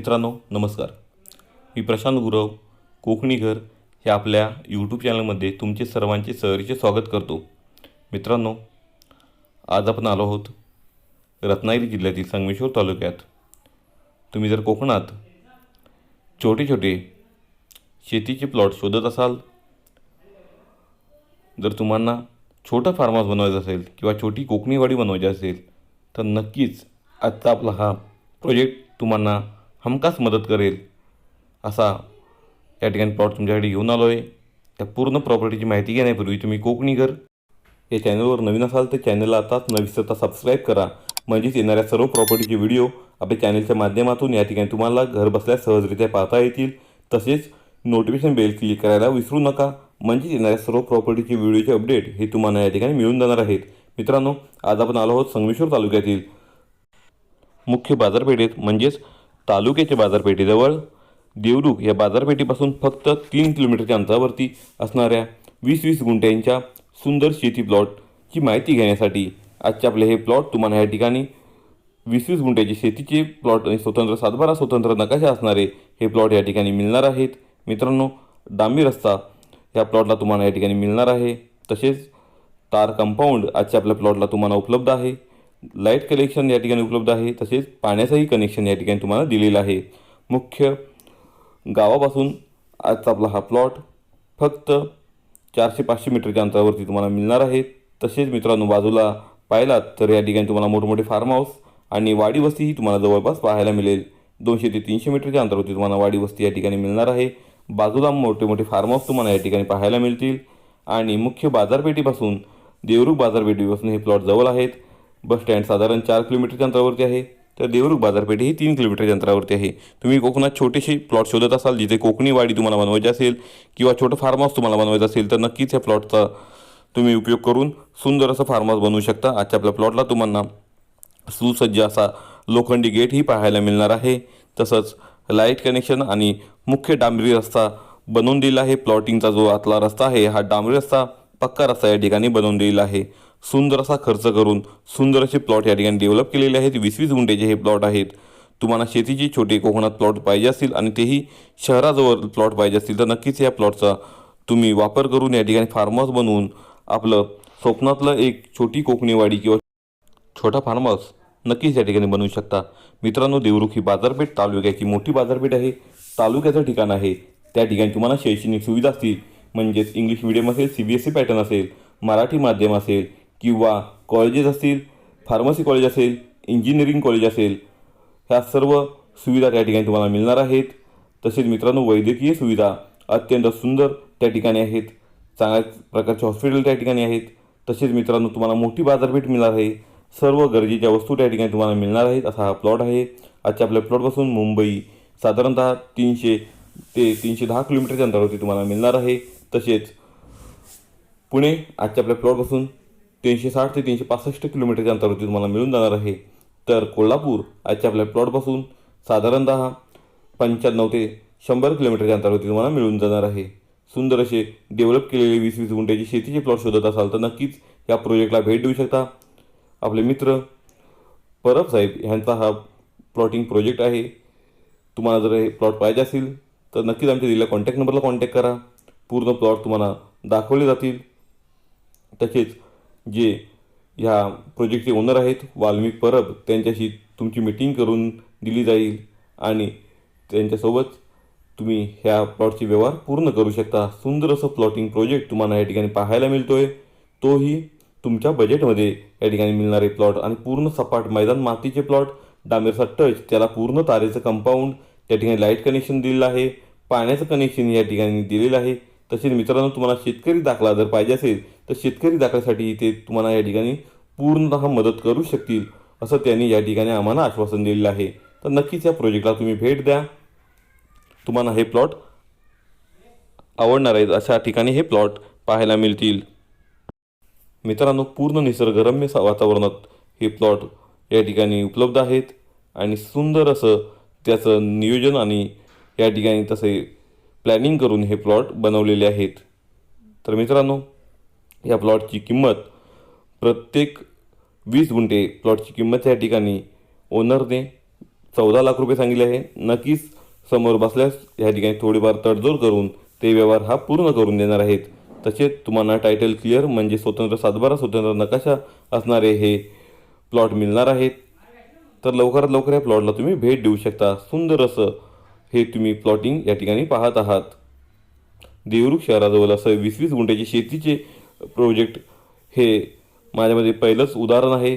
मित्रांनो नमस्कार. मी प्रशांत गुरव कोकणी घर हे आपल्या यूट्यूब चॅनलमध्ये तुमचे सर्वांचे सहरीचे स्वागत करतो. मित्रांनो आज आपण आलो आहोत रत्नागिरी जिल्ह्यातील संगमेश्वर तालुक्यात. तुम्ही जर कोकणात छोटे छोटे शेतीचे प्लॉट शोधत असाल जर तुम्हाला छोटं फार्म हाऊस बनवायचं असेल किंवा छोटी कोकणीवाडी बनवायची असेल तर नक्कीच आजचा आपला हा प्रोजेक्ट तुम्हाला हमखास मदत करेल? असा या ठिकाणी प्लॉट तुमच्याकडे घेऊन आलो आहे त्या पूर्ण प्रॉपर्टीची माहिती घेण्यापूर्वी तुम्ही कोकणी घर या चॅनलवर नवीन असाल तर चॅनलला आताच नवीसता सबस्क्राईब करा. म्हणजेच येणाऱ्या सर्व प्रॉपर्टीचे व्हिडिओ आपल्या चॅनलच्या माध्यमातून या ठिकाणी तुम्हाला घर बसल्या सहजरित्या पाहता येतील. तसेच नोटिफिकेशन बेल क्लिक करायला विसरू नका. म्हणजेच येणाऱ्या सर्व प्रॉपर्टीचे व्हिडिओचे अपडेट हे तुम्हाला या ठिकाणी मिळून जाणार आहेत. मित्रांनो आज आपण आलो आहोत संगमेश्वर तालुक्यातील मुख्य बाजारपेठेत. म्हणजेच तालुक्याच्या बाजारपेठेजवळ देवरुख या बाजारपेठेपासून फक्त तीन किलोमीटरच्या अंतरावरती असणाऱ्या वीस वीस गुंठ्यांच्या सुंदर शेती प्लॉटची माहिती घेण्यासाठी आजचे आपले हे प्लॉट तुम्हाला या ठिकाणी वीस वीस गुंठ्याचे शेतीचे प्लॉट आणि स्वतंत्र सातबारा स्वतंत्र नकाशा असणारे हे प्लॉट या ठिकाणी मिळणार आहेत. मित्रांनो डांबी रस्ता या प्लॉटला तुम्हाला या ठिकाणी मिळणार आहे. तसेच तार कंपाऊंड आजच्या आपल्या प्लॉटला तुम्हाला उपलब्ध आहे. लाइट कनेक्शन या ठिकाणी उपलब्ध आहे. तसेच पाण्याचंही कनेक्शन या ठिकाणी तुम्हाला दिलेलं आहे. मुख्य गावापासून आजचा आपला हा प्लॉट फक्त चारशे पाचशे मीटरच्या अंतरावरती तुम्हाला मिळणार आहे. तसेच मित्रांनो बाजूला पाहिलात तर या ठिकाणी तुम्हाला मोठमोठे फार्म हाऊस आणि वाडी वस्तीही तुम्हाला जवळपास पाहायला मिळेल. दोनशे ते तीनशे मीटरच्या अंतरावरती तुम्हाला वाडी वस्ती या ठिकाणी मिळणार आहे. बाजूला मोठे मोठे फार्म हाऊस तुम्हाला या ठिकाणी पाहायला मिळतील. आणि मुख्य बाजारपेठेपासून देवरुख बाजारपेठेपासून हे प्लॉट जवळ आहेत. बस स्टँड साधारण चार किलोमीटरच्या अंतरावरती आहे. तर देवरुख बाजारपेठ ही तीन किलोमीटरच्या अंतरावरती आहे. तुम्ही कोकणात छोटेसे प्लॉट शोधत असाल जिथे कोकणी वाडी तुम्हाला बनवायची असेल किंवा छोटं फार्म हाऊस तुम्हाला बनवायचं असेल तर नक्कीच या प्लॉटचा तुम्ही उपयोग करून सुंदर असं फार्म हाऊस बनवू शकता. आजच्या आपल्या प्लॉटला तुम्हाला सुसज्ज असा लोखंडी गेटही पाहायला मिळणार आहे. तसंच लाइट कनेक्शन आणि मुख्य डांबरी रस्ता बनवून दिला आहे. प्लॉटिंगचा जो आतला रस्ता आहे हा डांबरी रस्ता पक्का रस्ता या ठिकाणी बनवून दिलेला आहे. सुंदर असा खर्च करून सुंदर असे प्लॉट या ठिकाणी डेव्हलप केलेले आहेत. वीस वीस गुंठेचे हे प्लॉट आहेत. तुम्हाला शेतीचे छोटे कोकणात प्लॉट पाहिजे असतील आणि तेही शहराजवळ प्लॉट पाहिजे असतील तर नक्कीच या प्लॉटचा तुम्ही वापर करून या ठिकाणी फार्म हाऊस बनवून आपलं स्वप्नातलं एक छोटी कोकणीवाडी किंवा छोटा फार्म हाऊस नक्कीच या ठिकाणी बनवू शकता. मित्रांनो देवरुख ही बाजारपेठ तालुक्याची मोठी बाजारपेठ आहे. तालुक्याचं ठिकाण आहे. त्या ठिकाणी तुम्हाला शैक्षणिक सुविधा असतील. म्हणजेच इंग्लिश मिडियम असेल C B S C pattern असेल मराठी माध्यम असेल किंवा कॉलेजेस असतील फार्मसी कॉलेज असेल इंजिनिअरिंग कॉलेज असेल ह्या सर्व सुविधा त्या ठिकाणी तुम्हाला मिळणार आहेत. तसेच मित्रांनो वैद्यकीय सुविधा अत्यंत सुंदर त्या ठिकाणी आहेत. चांगल्या प्रकारचे हॉस्पिटल त्या ठिकाणी आहेत. तसेच मित्रांनो तुम्हाला मोठी बाजारपेठ मिळणार आहे. सर्व गरजेच्या वस्तू त्या ठिकाणी तुम्हाला मिळणार आहेत. असा हा प्लॉट आहे. आजच्या आपल्या प्लॉटपासून मुंबई साधारणतः तीनशे ते तीनशे दहा किलोमीटरच्या अंतरावरती तुम्हाला मिळणार आहे. तसेच पुणे आजच्या आपल्या प्लॉटपासून तीनशे साठ ते तीनशे पासष्ट किलोमीटरच्या अंतरावरती तुम्हाला मिळून जाणार आहे. तर कोल्हापूर आजच्या आपल्या प्लॉटपासून साधारणतः पंच्याण्णव ते शंभर किलोमीटरच्या अंतरावरती तुम्हाला मिळून जाणार आहे. सुंदर असे डेव्हलप केलेले वीस वीस गुंठ्याची शेतीचे प्लॉट शोधत असाल तर नक्कीच या प्रोजेक्टला भेट देऊ शकता. आपले मित्र परब साहेब ह्यांचा हा प्लॉटिंग प्रोजेक्ट आहे. तुम्हाला जर हे प्लॉट पाहिजे असेल तर नक्कीच आमच्या दिलेल्या कॉन्टॅक्ट नंबरला कॉन्टॅक्ट करा. पूर्ण प्लॉट तुम्हाला दाखवले जातील. तसेच जे ह्या प्रोजेक्टचे ओनर आहेत वाल्मिक परब त्यांच्याशी तुमची मीटिंग करून दिली जाईल आणि त्यांच्यासोबत तुम्ही ह्या प्लॉटचे व्यवहार पूर्ण करू शकता. सुंदर असं प्लॉटिंग प्रोजेक्ट तुम्हाला या ठिकाणी पाहायला मिळतो आहे तोही तुमच्या बजेटमध्ये या ठिकाणी मिळणारे प्लॉट आणि पूर्ण सपाट मैदान मातीचे प्लॉट डांबेरचा टच त्याला पूर्ण तारेचं कंपाऊंड त्या ठिकाणी लाइट कनेक्शन दिलेलं आहे पाण्याचं कनेक्शन या ठिकाणी दिलेलं आहे. तसेच मित्रांनो तुम्हाला शेतकरी दाखला जर पाहिजे असेल तर शेतकरी दाखल्यासाठी ते तुम्हाला या ठिकाणी पूर्णतः मदत करू शकतील असं त्यांनी या ठिकाणी आम्हाला आश्वासन दिलेलं आहे. तर नक्कीच या प्रोजेक्टला तुम्ही भेट द्या. तुम्हाला हे प्लॉट आवडणार आहेत अशा ठिकाणी हे प्लॉट पाहायला मिळतील. मित्रांनो पूर्ण निसर्गरम्य वातावरणात हे प्लॉट या ठिकाणी उपलब्ध आहेत आणि सुंदर असं त्याचं नियोजन आणि या ठिकाणी तसे प्लॅनिंग करून हे प्लॉट बनवलेले आहेत. तर मित्रांनो या प्लॉटची किंमत प्रत्येक वीस गुंठे प्लॉटची किंमत या ठिकाणी ओनरने चौदा लाख रुपये सांगितले आहे. नक्कीच समोर बसल्यास ह्या ठिकाणी थोडीफार तडजोड करून ते व्यवहार हा पूर्ण करून देणार आहेत. तसेच तुम्हाला टायटल क्लिअर म्हणजे स्वतंत्र सातबारा स्वतंत्र नकाशा असणारे हे प्लॉट मिळणार आहेत. तर लवकरात लवकर या प्लॉटला तुम्ही भेट देऊ शकता. सुंदर असं हे तुम्ही प्लॉटिंग या ठिकाणी पाहत आहात. देवरुख शहराजवळ असं वीस वीस गुंठ्याचे शेतीचे प्रोजेक्ट हे माझ्यामध्ये पहिलंच उदाहरण आहे.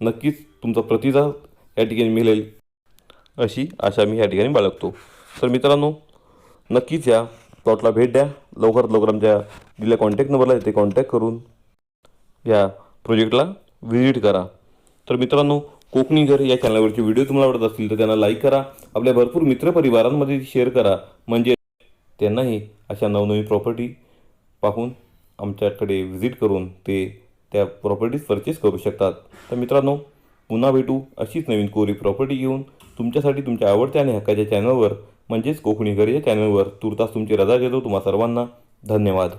नक्कीच तुमचा प्रतिसाद या ठिकाणी मिळेल. अशी आशा मी या ठिकाणी बाळगतो. तर मित्रांनो नक्कीच या प्लॉटला भेट द्या. लवकरात लवकर आमच्या दिलेल्या कॉन्टॅक्ट नंबरला येते कॉन्टॅक्ट करून या प्रोजेक्टला व्हिजिट करा. तर मित्रांनो कोकणी घर या चॅनलवरचे व्हिडिओ तुम्हाला आवडत असतील तर त्यांना लाईक करा. आपल्या भरपूर मित्रपरिवारांमध्ये शेअर करा. म्हणजे त्यांनाही अशा नवनवीन प्रॉपर्टी पाहून आमच्याकडे व्हिजिट करून ते त्या प्रॉपर्टीज परचेस करू शकतात. तर मित्रांनो पुन्हा भेटू अशीच नवीन कोरी प्रॉपर्टी घेऊन. तुमच्यासाठी तुमच्या आवडत्या आणि हक्काच्या चॅनलवर म्हणजेच कोकणी घर या चॅनलवर तुर्तास तुमची रजा घेतो तुम्हा सर्वांना. धन्यवाद.